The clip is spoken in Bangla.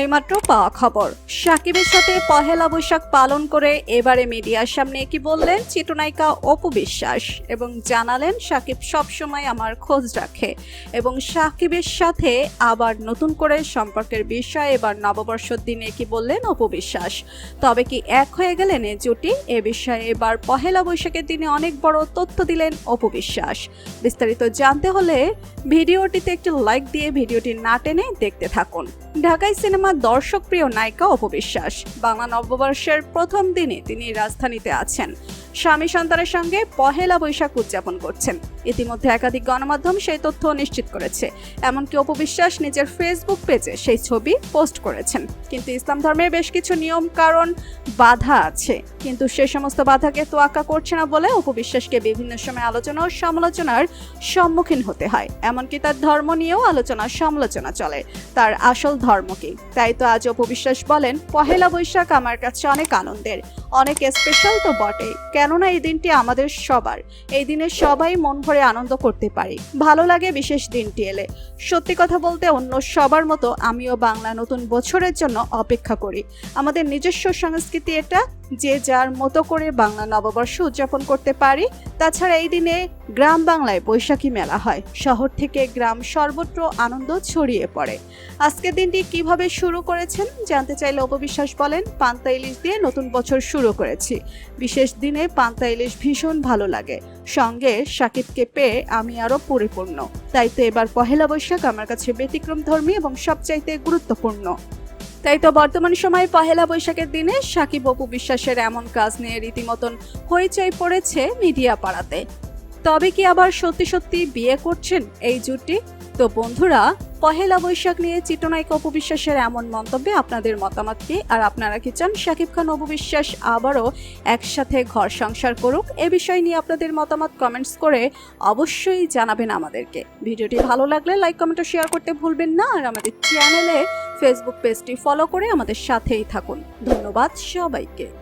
এইমাত্র পাওয়া খবর। সাকিবের সাথে পহেলা বৈশাখ পালন করে এবারে মিডিয়ার সামনে কি বললেন চিত্রনায়িকা অপু বিশ্বাস? এবং জানালেন, সাকিব সবসময় আমার খোঁজ রাখে এবং সাকিবের সাথে আবার নতুন করে সম্পর্কের বিষয়ে এবার নববর্ষর দিনে কি বললেন অপু বিশ্বাস? তবে কি এক হয়ে গেলেন এ জুটি? এ বিষয়ে এবার পহেলা বৈশাখের দিনে অনেক বড় তথ্য দিলেন অপু বিশ্বাস। বিস্তারিত জানতে হলে ভিডিওটিতে একটি লাইক দিয়ে ভিডিওটি না টেনে দেখতে থাকুন। ঢাকায় সিনেমার দর্শকপ্রিয় নায়িকা অপবিশ্বাস। বাংলা নববর্ষের প্রথম দিনে তিনি রাজধানীতে আছেন। স্বামী সন্তানের সঙ্গে পহেলা বৈশাখ উদযাপন করছেন। ইতিমধ্যে একাধিক গণমাধ্যম সেই তথ্য নিশ্চিত করেছে। এমনকি অপবিশ্বাস নিজের ফেসবুক পেজে সেই ছবি পোস্ট করেছেন। কিন্তু ইসলাম ধর্মের বেশ কিছু নিয়ম, কারণ বাধা আছে। কিন্তু সে সমস্ত বাধাকে তোয়াক্কা করছে না বলে অপবিশ্বাসকে বিভিন্ন সময় আলোচনা ও সমালোচনার সম্মুখীন হতে হয়। এমনকি তার ধর্ম নিয়েও আলোচনা, সমালোচনা চলে। তার আসল ধর্ম কি? তাই তো আজ অপবিশ্বাস বলেন, পহেলা বৈশাখ আমার কাছে অনেক আনন্দের। অনেক স্পেশাল তো বটেই। কেননা এই দিনটি আমাদের সবার। এই দিনে সবাই মন ভরে আনন্দ করতে পারি। ভালো লাগে বিশেষ দিনটি এলে। সত্যি কথা বলতে অন্য সবার মতো আমিও বাংলা নতুন বছরের জন্য অপেক্ষা করি। আমাদের নিজস্ব সংস্কৃতি এটা যে যার মতো করে বাংলা নববর্ষ উদযাপন করতে পারি, তাছাড়া এই দিনে গ্রাম বাংলায় বৈশাখী মেলা হয়। শহর থেকে গ্রাম সর্বত্র আনন্দ ছড়িয়ে পড়ে। আজকের দিনটি কীভাবে শুরু করেছেন, জানতে চাইলে অপবিশ্বাস বলেন, পান্তা ইলিশ দিয়ে নতুন বছর শুরু করেছি। বিশেষ দিনে পান্তা ইলিশ ভীষণ ভালো লাগে। সঙ্গে সাকিবকে পেয়ে আমি আরও পরিপূর্ণ। তাই তো এবার পহেলা বৈশাখ আমার কাছে ব্যতিক্রম ধর্মী এবং সবচাইতে গুরুত্বপূর্ণ। তাই তো বর্তমান সময়ে পহেলা বৈশাখের দিনে সাকিব অপু বিশ্বাসের এমন কাজ নিয়ে রীতিমতন হইচই পড়েছে মিডিয়া পাড়াতে। তবে কি আবার সত্যি সত্যি বিয়ে করছেন এই জুটি? তো বন্ধুরা, পহেলা বৈশাখ নিয়ে চিত্রনায়ক অপবিশ্বাসের এমন মন্তব্যে আপনাদের মতামত কি? আর আপনারা কি চান শাকিব খান অপবিশ্বাস আবারও একসাথে ঘর সংসার করুক? এ বিষয় নিয়ে আপনাদের মতামত কমেন্টস করে অবশ্যই জানাবেন আমাদেরকে। ভিডিওটি ভালো লাগলে লাইক, কমেন্ট ও শেয়ার করতে ভুলবেন না। আর আমাদের চ্যানেলে ফেসবুক পেজটি ফলো করে আমাদের সাথেই থাকুন। ধন্যবাদ সবাইকে।